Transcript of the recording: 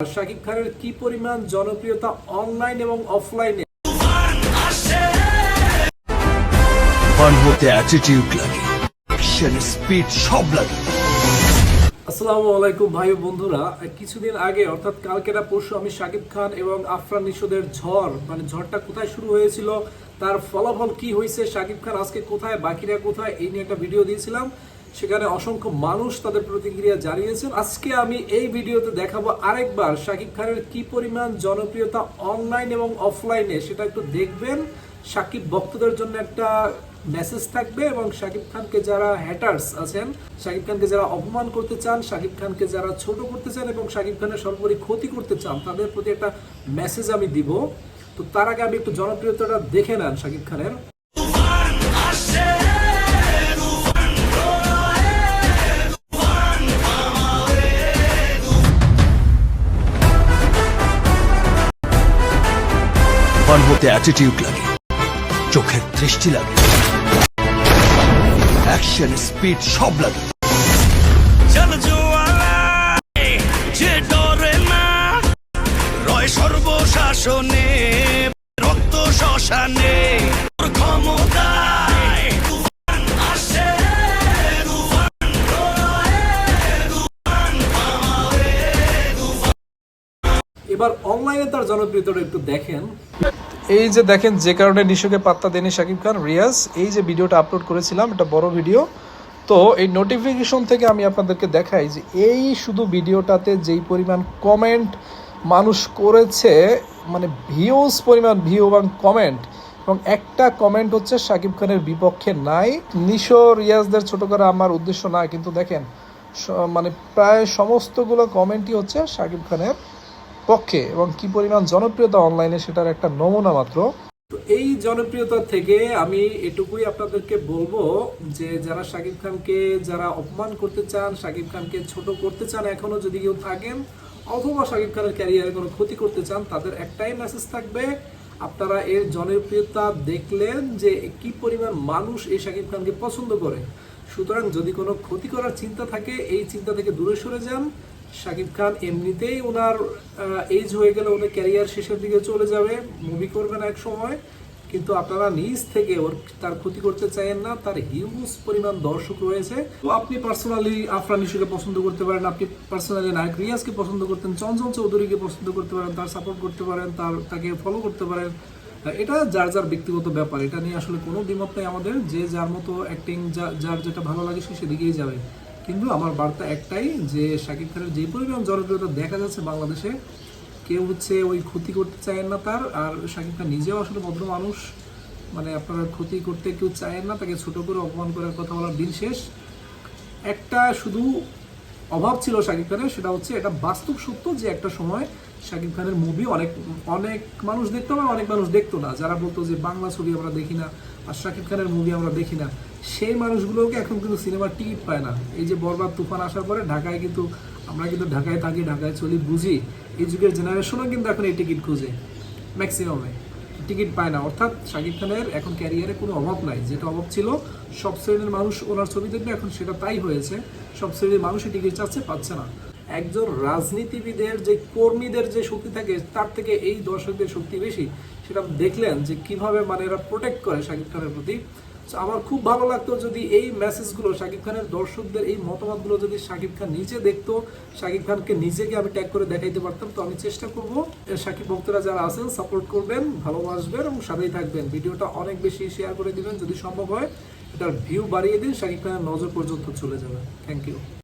শাকিব খানের কি পরিমাণ জনপ্রিয়তা অনলাইন এবং অফলাইনে হতে অ্যাটিটিউড লাগে স্পিড সব লাগে। আসসালামু আলাইকুম ভাই বন্ধুরা। কিছুদিন আগে, অর্থাৎ কালকে না পরশু, আমি শাকিব খান এবং আফরান নিশোদের ঝড় মানে ঝড়টা কোথায় শুরু হয়েছিল, তার ফলাফল কি হয়েছে, শাকিব খান আজকে কোথায়, বাকিরা কোথায়, এই নিয়ে একটা ভিডিও দিয়েছিলাম। সেখানে অসংখ্য মানুষ তাদের প্রতিক্রিয়া জানিয়েছেন। আজকে আমি এই ভিডিওতে দেখাবো আরেকবার শাকিব খানের কি পরিমাণ জনপ্রিয়তা অনলাইন এবং অফলাইনে সেটা একটু দেখবেন। সাকিব ভক্তদের জন্য একটা মেসেজ থাকবে এবং শাকিব খানকে যারা হ্যাটার্স আছেন, শাকিব খানকে যারা অপমান করতে চান, শাকিব খানকে যারা ছোট করতে চান এবং শাকিব খানের সর্বোপরি ক্ষতি করতে চান, তাদের প্রতি একটা মেসেজ আমি দিব। তো তার আগে আমি একটু জনপ্রিয়তাটা দেখে নেন শাকিব খানের। হতে অ্যাটিটিউড লাগে, চোখের দৃষ্টি লাগে। অ্যাকশন স্পিড সব লাগে সর্বশাসনে রক্ত শ্মশানে ক্ষমতায়। এবার অনলাইনে তার জনপ্রিয়তাটা একটু দেখেন এই যে দেখেন, যে কারণে নিশোকে পাত্তা দেনি শাকিব খান, রিয়াজ, এই যে ভিডিওটা আপলোড করেছিলাম, এটা বড় ভিডিও। তো এই নোটিফিকেশন থেকে আমি আপনাদেরকে দেখাই যে এই শুধু ভিডিওটাতে যেই পরিমাণ কমেন্ট মানুষ করেছে মানে ভিউজ পরিমাণ ভিউ এবং কমেন্ট এবং একটা কমেন্ট হচ্ছে শাকিব খানের বিপক্ষে নাই। নিশো, রিয়াজদের ছোট করা আমার উদ্দেশ্য না কিন্তু দেখেন মানে প্রায় সমস্তগুলো কমেন্টই হচ্ছে শাকিব খানের। পক্ষে এবং কি পরিমাণ জনপ্রিয়তা অনলাইনে সেটার একটা নমুনা মাত্র। তো এই জনপ্রিয়তা থেকে আমি এটুকুই আপনাদেরকে বলব যে যারা শাকিব খানকে যারা অপমান করতে চান, শাকিব খানকে ছোট করতে চান, এখনও যদি কেউ থাকেন, অথবা শাকিব খানের ক্যারিয়ারে কোনো ক্ষতি করতে চান, তাদের একটাই মেসেজ থাকবে, আপনারা এর জনপ্রিয়তা দেখলেন যে কি পরিমাণ মানুষ এই শাকিব খানকে পছন্দ করে। সুতরাং যদি কোনো ক্ষতি করার চিন্তা থাকে, এই চিন্তা থেকে দূরে সরে যান। শাকিব খান এমনিতেই ওনার এজ হয়ে গেলে ওনার ক্যারিয়ার শেষের দিকে চলে যাবে মুভি করবেন এক সময়, কিন্তু আপনারা নিজ থেকে ওর তার ক্ষতি করতে চাইেন না, তার হিউজ পরিমাণ দর্শক রয়েছে। তো আপনি পার্সোনালি আফরান ইস্যুকে পছন্দ করতে পারেন, আপনি পার্সোনালি নায়ক রিয়াজকে পছন্দ করতেন, চঞ্চল চৌধুরীকে পছন্দ করতে পারেন, তার সাপোর্ট করতে পারেন, তার, তাকে ফলো করতে পারেন। এটা যার যার ব্যক্তিগত ব্যাপার, এটা নিয়ে আসলে কোনো দ্বিমত নেই আমাদের, যে যার মতো অ্যাক্টিং যার যেটা ভালো লাগে সে সেদিকেই যাবে। কিন্তু আমার বার্তা একটাই যে শাকিব খানের যে পরিমাণ জনপ্রিয়তা দেখা যাচ্ছে বাংলাদেশে, কেউ হচ্ছে ওই ক্ষতি করতে চায় না তার, আর শাকিব খান নিজেও আসলে ভদ্র মানুষ। মানে আপনারা ক্ষতি করতে কেউ চায় না, তাকে ছোট করে অপমান করার কথা বলার দিন শেষ। একটা শুধু অভাব ছিল শাকিব খানের, সেটা হচ্ছে এটা বাস্তব সত্য যে একটা সময় শাকিব খানের মুভি অনেক অনেক মানুষ দেখতো, আবার অনেক মানুষ দেখতো না। যারা বলতো যে বাংলা ছবি আমরা দেখি না, আর শাকিব খানের মুভি আমরা দেখি না। সেই মানুষগুলোকে এখন কিন্তু সিনেমার টিকিট পায় না। এই যে বরবাদ তুফান আসার পরে ঢাকায় কিন্তু, আমরা কিন্তু ঢাকায় থাকি, ঢাকায় চলি, বুঝি। এই যুগের জেনারেশনও কিন্তু এখন এই টিকিট খুঁজে ম্যাক্সিমামে টিকিট পায় না। অর্থাৎ শাকিব খানের এখন ক্যারিয়ারে কোনো অভাব নাই। যেটা অভাব ছিল, সব শ্রেণির মানুষ ওনার ছবি দেখবে, এখন সেটা তাই হয়েছে, সব শ্রেণির মানুষই টিকিট চাচ্ছে, পাচ্ছে না। একজন রাজনীতিবিদের যে কর্মীদের যে শক্তি থাকে, তার থেকে এই দর্শকদের শক্তি বেশি। সেটা দেখলেন যে কীভাবে মানে এরা প্রোটেক্ট করে শাকিব খানের প্রতি। আমার খুব ভালো লাগতো যদি এই মেসেজগুলো শাকিব খানের দর্শকদের এই মতামতগুলো যদি শাকিব খান নিজে দেখতো শাকিব খানকে নিজেকে আমি ট্যাগ করে দেখাইতে পারতাম। তো আমি চেষ্টা করব শাকিব ভক্তরা যারা আছেন সাপোর্ট করবেন, ভালোবাসবেন এবং সাথেই থাকবেন। ভিডিওটা অনেক বেশি শেয়ার করে দিবেন। যদি সম্ভব হয়, এটার ভিউ বাড়িয়ে দিন শাকিব খানের নজর পর্যন্ত চলে যাবে। Thank you